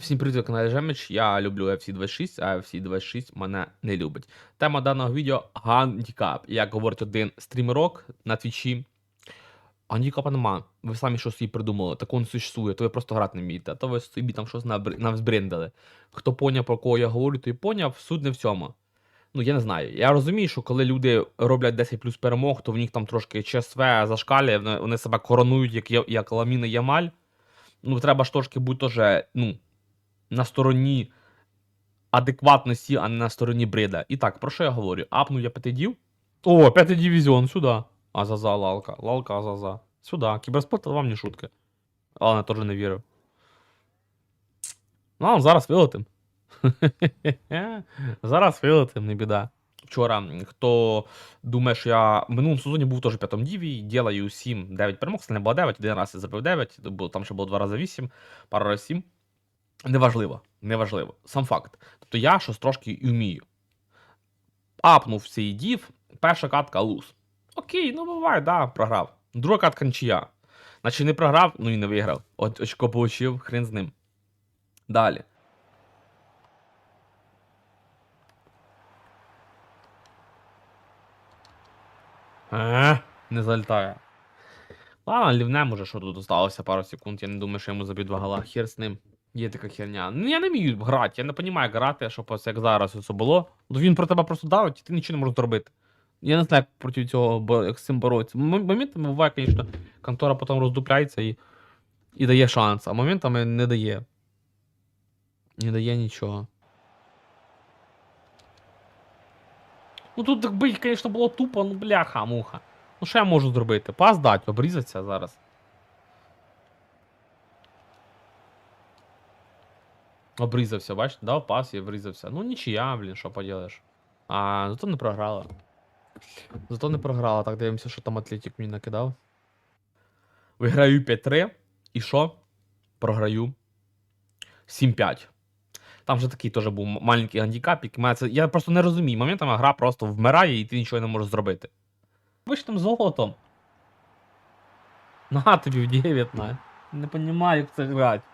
Всім привіт, каналі Жемич. Я люблю FC 26, а FC 26 мене не любить. Тема даного відео гандікап. Як говорить один стрімерок на твічі. Гандікапа нема. Ви самі щось собі придумали, такого не существує, то ви просто грати не вмієте, то ви собі там щось навзбриндали. Хто поняв, про кого я говорю, той поняв, суть не в цьому. Ну, я не знаю. Я розумію, що коли люди роблять 10 плюс перемог, то в них там трошки ЧСВ зашкалює, вони, себе коронують, як, як Ламіна Ямаль. Ну, треба ж трошки бути теж, ну, на стороні адекватності, а не на стороні брида. І так, про що я говорю? Апнув я п'ятидів. О, п'ятий дивізіон, сюди. Азаза, лалка. Лалка, азаза. Сюди. Кіберспорт вам не шутки. Але я теж не вірив. Ну, зараз вилетим. зараз вилетим, не біда. Вчора, хто думає, що я в минулому сезоні був теж п'ятом діві, ділаю 7-9 перемог, це не було 9, один раз я забив 9, бо там ще було 2 рази 8, пару разів 7. Неважливо, неважливо. Сам факт. Тобто я щось трошки і вмію. Апнув цей дів, перша катка луз. Окей, ну буває, да, програв. Друга катка нічия. Значить не програв, ну і не виграв. От очко получив, хрен з ним. Далі. Е, не залітає. Ладно, лівне, може, що тут осталося пару секунд. Я не думаю, що йому заб'ють два гола. Хер з ним. Є така херня. Ну я не вмію грати, я не розумію, грати, щоб ось як зараз це було. Ну він про тебе просто давить, і ти нічого не можеш зробити. Я не знаю, як проти цього як з цим боротися. М- Моментами буває, звісно, контора потім роздупляється і, і дає шанс, а моментами не дає. Не дає нічого. Ну тут якби, звісно, було тупо, ну бляха, муха. Ну що я можу зробити? Пас дать, обрізатися зараз. Обрізався, бачите, дав пас і обрізався. Ну нічия, блін, що поділиш. А, зато не програла. Зато не програла. Так, дивимося, що там Атлетик мені накидав. Виграю 5-3. І що? Програю 7-5. Там вже такий теж був маленький гандікапік. Мене це- Я просто не розумію. Моментами гра просто вмирає і ти нічого не можеш зробити. Ви ж там золотом. На тобі в 9, на. Не розумію, як це грати.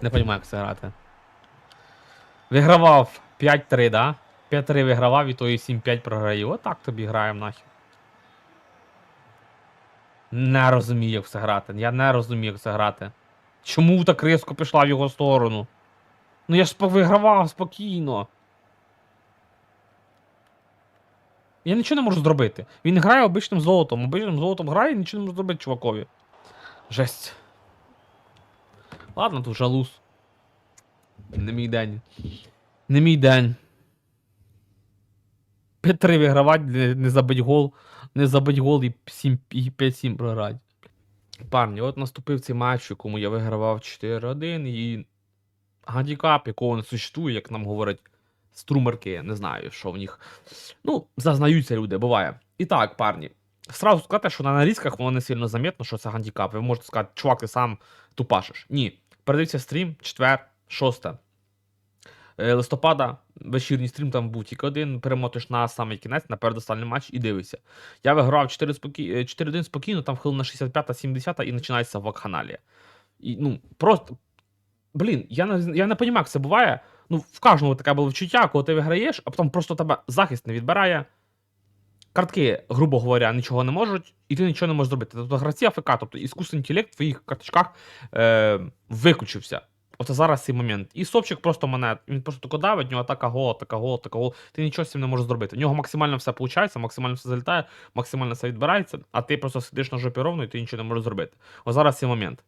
Не розумію, як це грати. Вигравав 5-3, да? 5-3 вигравав і то і 7-5 програю. Отак тобі граємо нахер. Не розумію, як це грати. Я не розумію, як це грати. Чому так різко пішла в його сторону? Ну я ж вигравав спокійно. Я нічого не можу зробити. Він грає обичним золотом. Обичним золотом грає і нічого не може зробити чувакові. Жесть. Ладно, тут жалуз. Не мій день. Не мій день. 5-3 вигравати, не, забить гол. Не забить гол і 5-7 програти. Парні, от наступив цей матч, в якому я вигравав 4-1 і гандікап, якого не существує, як нам говорять струмерки, не знаю, що в них. Ну, зазнаються люди, буває. І так, парні. Сразу сказати, що на нарізках воно не сильно замітно, що це гандікап. Ви можете сказати, чувак, ти сам тупашиш. Ні. Передився стрім, четвер, 6 е, листопада, вечірній стрім там був тільки один, перемотиш на самий кінець, на передостанній матч і дивишся. Я виграв 4 спокі... е, 4-1 спокійно, там хвилина 65-70 і починається вакханалія. І, ну, просто. Блін, я не, я не розумію, як це буває. Ну, в кожного таке було відчуття, коли ти виграєш, а потім просто тебе захист не відбирає. Картки, грубо говоря, нічого не можуть, і ти нічого не можеш зробити. Тобто гравці АФК, тобто іскусний інтелект в твоїх карточках е, виключився. Оце зараз цей момент. І Сопчик просто мене, він просто тако давить, в нього атака гол, атака гол, атака гол. Ти нічого з цим не можеш зробити. В нього максимально все виходить, максимально все залітає, максимально все відбирається, а ти просто сидиш на жопі ровно і ти нічого не можеш зробити. Ось зараз цей момент.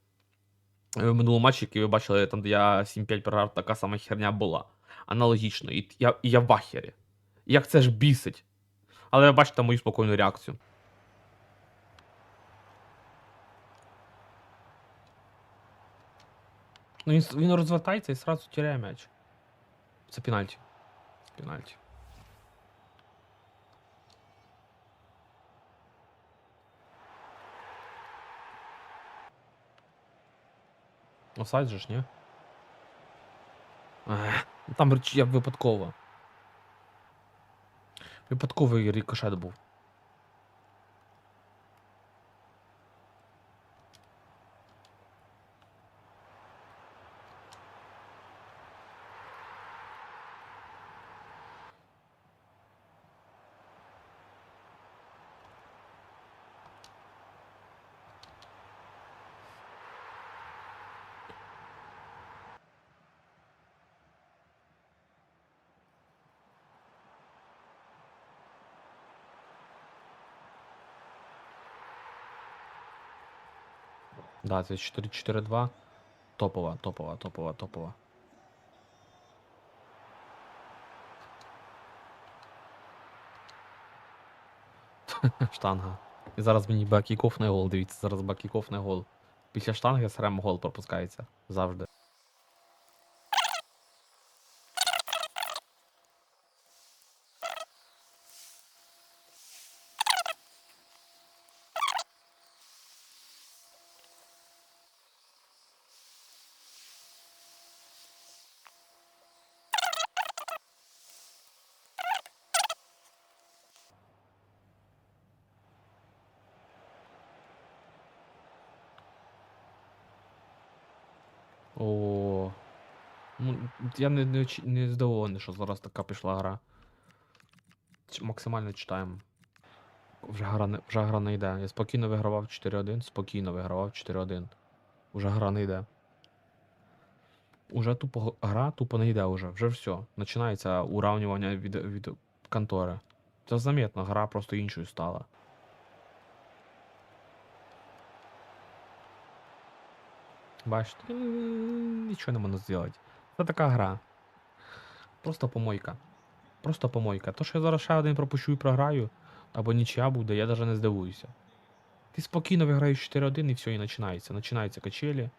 Е, В минулому матчі, який ви бачили, там, де я 7-5 програв, така сама херня була. Аналогічно. І я, і я в ахері. Як це ж бісить. Але ви бачите мою спокійну реакцію. Ну, він, с- він розвертається і сразу тіряє м'яч. Це пенальті. Пенальті. Офсайд же ж, ні? Ех, ну Там реч- я випадково. Випадковий рікошет був. Да, це 4-4-2. Топова, топова, топова, топова. Штанга. І зараз мені бакіков на гол. Дивіться, зараз бакіков на гол. Після штанги срем гол пропускається. Завжди. О. Ну, я не, не, не здивований, що зараз така пішла гра. Максимально читаємо. Вже гра, не, вже гра не йде. Я спокійно вигравав 4-1, спокійно вигравав 4-1. Уже гра не йде. Уже тупо гра тупо не йде уже. Вже все. Починається уравнювання від, від контори. Це заметно, гра просто іншою стала. Бачите, нічого не можна зробити. Це така гра. Просто помойка. Просто помойка. То, що я зараз ще один пропущу і програю, або нічия буде, я навіть не здивуюся. Ти спокійно виграєш 4-1 і все, і починається. Починаються качелі.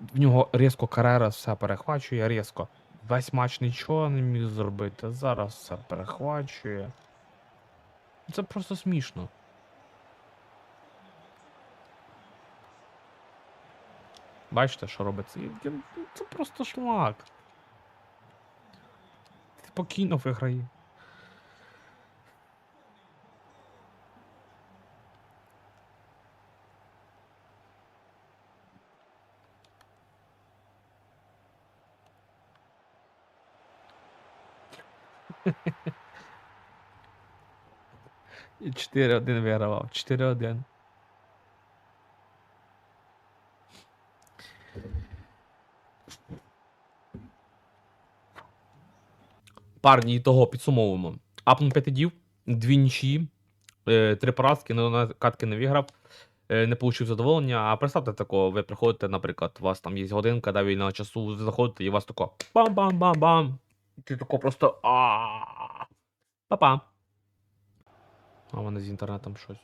В нього різко карера все перехвачує, різко. Весь матч нічого не міг зробити. Зараз все перехвачує. Це просто смішно. Бачите, що робиться? І- Це просто шлак. Ти спокійно виграє. І 4-1 вигравав. 4-1. Парні, і того підсумовуємо. Апнув 5 дів, дві нічі, е, три поразки, на катки не виграв, е, не отримав задоволення. А представте такого, ви приходите, наприклад, у вас там є годинка да, вільного часу, ви заходите, і у вас тако бам-бам-бам-бам. Ти тако просто а Па-па. А мене з інтернетом щось.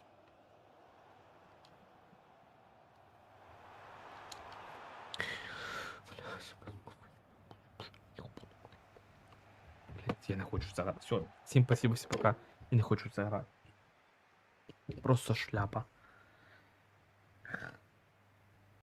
Я не хочу це грати. Все, всім спасибо, всім пока. Я не хочу це грати. Просто шляпа.